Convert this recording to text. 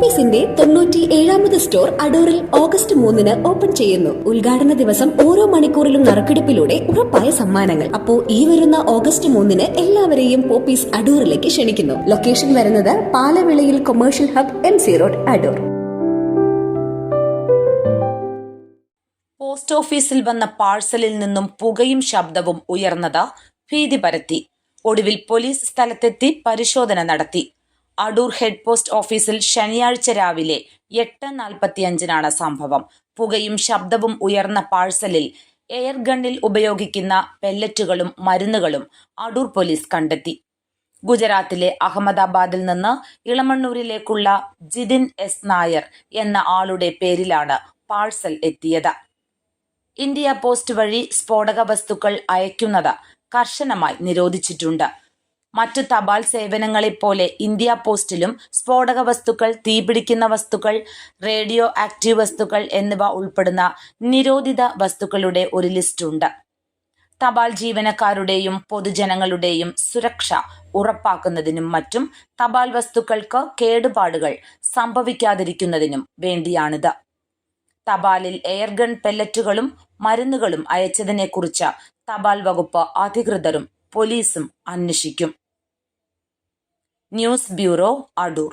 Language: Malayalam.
പോപ്പീസിന്റെ തൊണ്ണൂറ്റി ഏഴാമത് സ്റ്റോർ അടൂറിൽ ഓഗസ്റ്റ് മൂന്നിന് ഓപ്പൺ ചെയ്യുന്നു. ഉദ്ഘാടന ദിവസം ഓരോ മണിക്കൂറിലും നറുക്കെടുപ്പിലൂടെ ഉറപ്പായ സമ്മാനങ്ങൾ. അപ്പോ ഈ വരുന്ന ഓഗസ്റ്റ് മൂന്നിന് എല്ലാവരെയും പോപ്പീസ് അടൂറിലേക്ക് ക്ഷണിക്കുന്നു. ലൊക്കേഷൻ വരുന്നത് പാലവിളയിൽ commercial hub M C road Adoor. Post ഓഫീസിൽ വന്ന പാഴ്സലിൽ നിന്നും പുകയും ശബ്ദവും ഉയർന്നത് ഭീതി പരത്തി ഒടുവിൽ പോലീസ് സ്ഥലത്തെത്തി പരിശോധന നടത്തി. അടൂർ ഹെഡ് പോസ്റ്റ് ഓഫീസിൽ ശനിയാഴ്ച രാവിലെ എട്ട് നാൽപ്പത്തിയഞ്ചിനാണ് സംഭവം. പുകയും ശബ്ദവും ഉയർന്ന പാഴ്സലിൽ എയർ ഗണ്ണിൽ ഉപയോഗിക്കുന്ന പെല്ലറ്റുകളും മരുന്നുകളും അടൂർ പോലീസ് കണ്ടെത്തി. ഗുജറാത്തിലെ അഹമ്മദാബാദിൽ നിന്ന് ഇളമണ്ണൂരിലേക്കുള്ള ജിതിൻ എസ് നായർ എന്ന ആളുടെ പേരിലാണ് പാഴ്സൽ എത്തിയത്. ഇന്ത്യ പോസ്റ്റ് വഴി സ്ഫോടക വസ്തുക്കൾ അയക്കുന്നത് കർശനമായി നിരോധിച്ചിട്ടുണ്ട്. മറ്റു തപാൽ സേവനങ്ങളെപ്പോലെ ഇന്ത്യ പോസ്റ്റിലും സ്ഫോടക വസ്തുക്കൾ തീപിടിക്കുന്ന വസ്തുക്കൾ റേഡിയോ ആക്റ്റീവ് വസ്തുക്കൾ എന്നിവ ഉൾപ്പെടുന്ന നിരോധിത വസ്തുക്കളുടെ ഒരു ലിസ്റ്റുണ്ട്. തപാൽ ജീവനക്കാരുടെയും പൊതുജനങ്ങളുടെയും സുരക്ഷ ഉറപ്പാക്കുന്നതിനും മറ്റും തപാൽ വസ്തുക്കൾക്ക് കേടുപാടുകൾ സംഭവിക്കാതിരിക്കുന്നതിനും വേണ്ടിയാണിത്. തപാലിൽ എയർഗൺ പെല്ലറ്റുകളും മരുന്നുകളും അയച്ചതിനെക്കുറിച്ച് തപാൽ വകുപ്പ് അധികൃതരും പോലീസും അന്വേഷിക്കും. News bureau Adoor